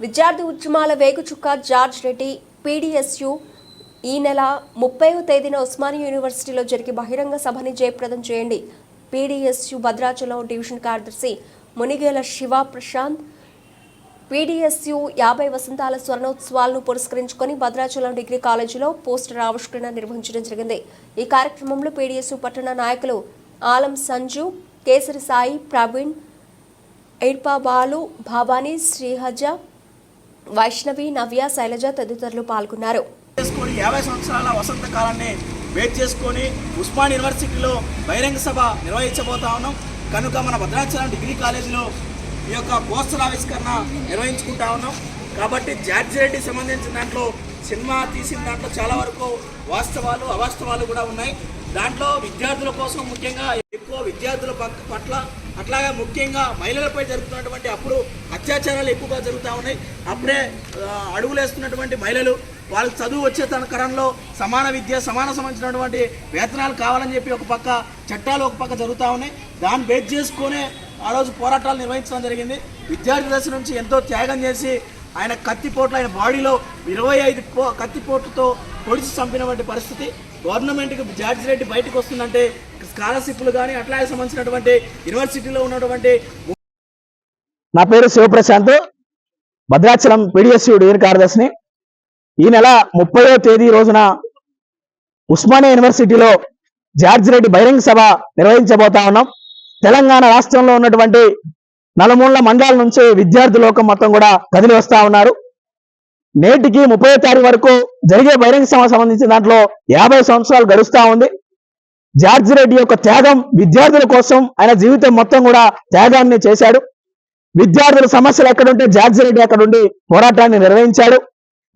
విద్యార్థి ఉద్యమాల వేగుచుక్క George Reddy PDSU ఈ నెల ముప్పైవ తేదీన ఉస్మానియా యూనివర్సిటీలో జరిగే బహిరంగ సభని జయప్రదం చేయండి. పీడిఎస్యు భద్రాచలం డివిజన్ కార్యదర్శి మునిగేల శివ ప్రశాంత్ పీడిఎస్యు యాభై వసంతాల స్వర్ణోత్సవాలను పురస్కరించుకొని భద్రాచలం డిగ్రీ కాలేజీలో పోస్టర్ ఆవిష్కరణ నిర్వహించడం జరిగింది. ఈ కార్యక్రమంలో పీడీఎస్యు పట్టణ నాయకులు ఆలం సంజు కేసరి సాయి ప్రవీణ్ ఎడ్పా బాలు భావాని శ్రీహజ వైష్ణవి నవ్య శైలజ తదితరులు పాల్గొన్నారు. చేసుకొని యాభై సంవత్సరాల వసంత కాలాన్ని వెయిట్ చేసుకొని ఉస్మాన్ యూనివర్సిటీలో బహిరంగ సభ నిర్వహించబోతా ఉన్నాం. కనుక మన భద్రాచలం డిగ్రీ కాలేజీలో ఈ యొక్క పోస్టర్ ఆవిష్కరణ నిర్వహించుకుంటా ఉన్నాం. కాబట్టి జార్జి రెడ్డి సంబంధించిన దాంట్లో సినిమా తీసిన దాంట్లో చాలా వరకు వాస్తవాలు అవాస్తవాలు కూడా ఉన్నాయి. దాంట్లో విద్యార్థుల కోసం ముఖ్యంగా ఎక్కువ విద్యార్థుల పట్ల అట్లాగే ముఖ్యంగా మహిళలపై జరుగుతున్నటువంటి అప్పుడు అత్యాచారాలు ఎక్కువగా జరుగుతూ ఉన్నాయి. అప్పుడే అడుగులేస్తున్నటువంటి మహిళలు వాళ్ళకి చదువు వచ్చే తన కరంలో సమాన విద్య సమాన సంబంధించినటువంటి వేతనాలు కావాలని చెప్పి ఒక పక్క చట్టాలు ఒక పక్క జరుగుతూ ఉన్నాయి. దాన్ని బేస్ చేసుకునే ఆ రోజు పోరాటాలు నిర్వహించడం జరిగింది. విద్యార్థి దశ నుంచి ఎంతో త్యాగం చేసి ఆయన కత్తిపోట్లు ఆయన బాడీలో ఇరవై ఐదు కత్తిపోట్లతో పొడిచి చంపినటువంటి పరిస్థితి. గవర్నమెంట్కి జార్జి రెడ్డి బయటకు వస్తుందంటే స్కాలర్షిప్లు కానీ అట్లాగే సంబంధించినటువంటి యూనివర్సిటీలో ఉన్నటువంటి నా పేరు శివప్రశాంత్. భద్రాచలం పీడిఎస్యు డిగ్రీ కార్యదర్శిని. ఈ నెల ముప్పయో తేదీ రోజున ఉస్మానియా యూనివర్సిటీలో జార్జ్ రెడ్డి బహిరంగ సభ నిర్వహించబోతా ఉన్నాం. తెలంగాణ రాష్ట్రంలో ఉన్నటువంటి నలుమూల మండలాల నుంచి విద్యార్థి లోకం మొత్తం కూడా కదిలి వస్తా ఉన్నారు. నేటికి ముప్పై తారీఖు వరకు జరిగే బహిరంగ సభ సంబంధించిన దాంట్లో యాభై సంవత్సరాలు గడుస్తా ఉంది. జార్జ్ రెడ్డి యొక్క త్యాగం విద్యార్థుల కోసం ఆయన జీవితం మొత్తం కూడా త్యాగాన్ని చేశాడు. విద్యార్థుల సమస్యలు ఎక్కడుంటే జార్జ్ రెడ్డి అక్కడుండి పోరాటాన్ని నిర్వహించాడు.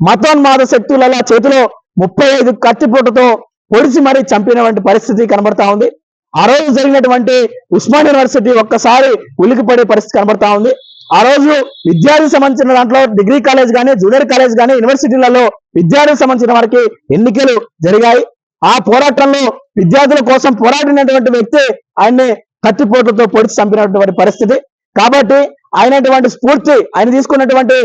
మతోన్మాద శక్తుల చేతిలో ముప్పై ఐదు కత్తిపూటతో పొడిచి మరీ చంపినటువంటి పరిస్థితి కనబడతా ఉంది. ఆ రోజు జరిగినటువంటి ఉస్మాన్ యూనివర్సిటీ ఒక్కసారి ఉలికిపడే పరిస్థితి కనబడతా ఉంది. ఆ రోజు విద్యార్థి సంబంధించిన దాంట్లో డిగ్రీ కాలేజ్ కానీ జూనియర్ కాలేజ్ కానీ యూనివర్సిటీలలో విద్యార్థికి సంబంధించిన వారికి ఎన్నికలు జరిగాయి. ఆ పోరాటంలో విద్యార్థుల కోసం పోరాడినటువంటి వ్యక్తి ఆయన్ని కత్తిపోట్లతో పొడిచి చంపినటువంటి పరిస్థితి. కాబట్టి ఆయనటువంటి స్ఫూర్తి ఆయన తీసుకున్నటువంటి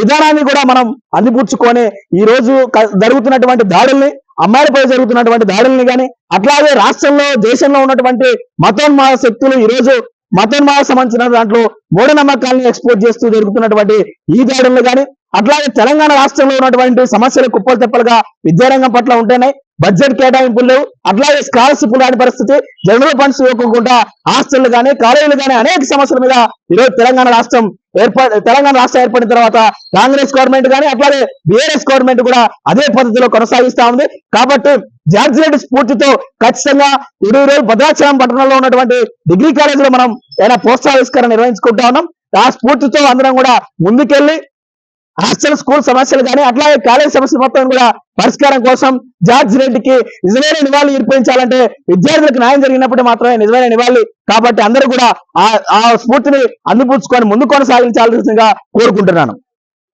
విధానాన్ని కూడా మనం అందిపుచ్చుకొని ఈ రోజు జరుగుతున్నటువంటి దాడుల్ని అమ్మాయిలపై జరుగుతున్నటువంటి దాడుల్ని కానీ అట్లాగే రాష్ట్రంలో దేశంలో ఉన్నటువంటి మతోన్మాద శక్తులు ఈ రోజు మతోన్మాదకు సంబంధించిన దాంట్లో మూఢనమ్మకాలను ఎక్స్పోర్ట్ చేస్తూ జరుగుతున్నటువంటి ఈ దాడులను కానీ అట్లాగే తెలంగాణ రాష్ట్రంలో ఉన్నటువంటి సమస్యలు కుప్పలు తెప్పలుగా విద్యారంగం పట్ల ఉంటేనే బడ్జెట్ కేటాయింపులు లేవు. అట్లాగే స్కాలర్షిప్ లాంటి పరిస్థితి జనరల్ ఫండ్స్ ఇవ్వకుండా హాస్టళ్ళు కానీ కాలేజీలు కానీ అనేక సమస్యల మీద ఈరోజు తెలంగాణ రాష్ట్రం ఏర్పడి తెలంగాణ రాష్ట్రం ఏర్పడిన తర్వాత కాంగ్రెస్ గవర్నమెంట్ కానీ అట్లాగే బీఆర్ఎస్ గవర్నమెంట్ కూడా అదే పద్ధతిలో కొనసాగిస్తా ఉంది. కాబట్టి జార్జ్ రెడ్డి స్ఫూర్తితో ఖచ్చితంగా ఇరవై రోజులు భద్రాచలం పట్టణంలో ఉన్నటువంటి డిగ్రీ కాలేజీలో మనం ఏదైనా పోస్టావిష్కరణ నిర్వహించుకుంటా ఉన్నాం. ఆ స్ఫూర్తితో అందరం కూడా ముందుకెళ్ళి హాస్టల్ స్కూల్ సమస్యలు కానీ అట్లాగే కాలేజ్ సమస్యలు మొత్తం కూడా పరిష్కారం కోసం జార్జ్ రెడ్డికి నిజమైన నివాళి ఇర్పించాలంటే విద్యార్థులకు న్యాయం జరిగినప్పుడు మాత్రమే నిజమైన నివాళి కాబట్టి అందరూ కూడా ఆ ఆ స్ఫూర్తిని అందిపుచ్చుకొని ముందు కొనసాగించాల్సిందిగా కోరుకుంటున్నాను.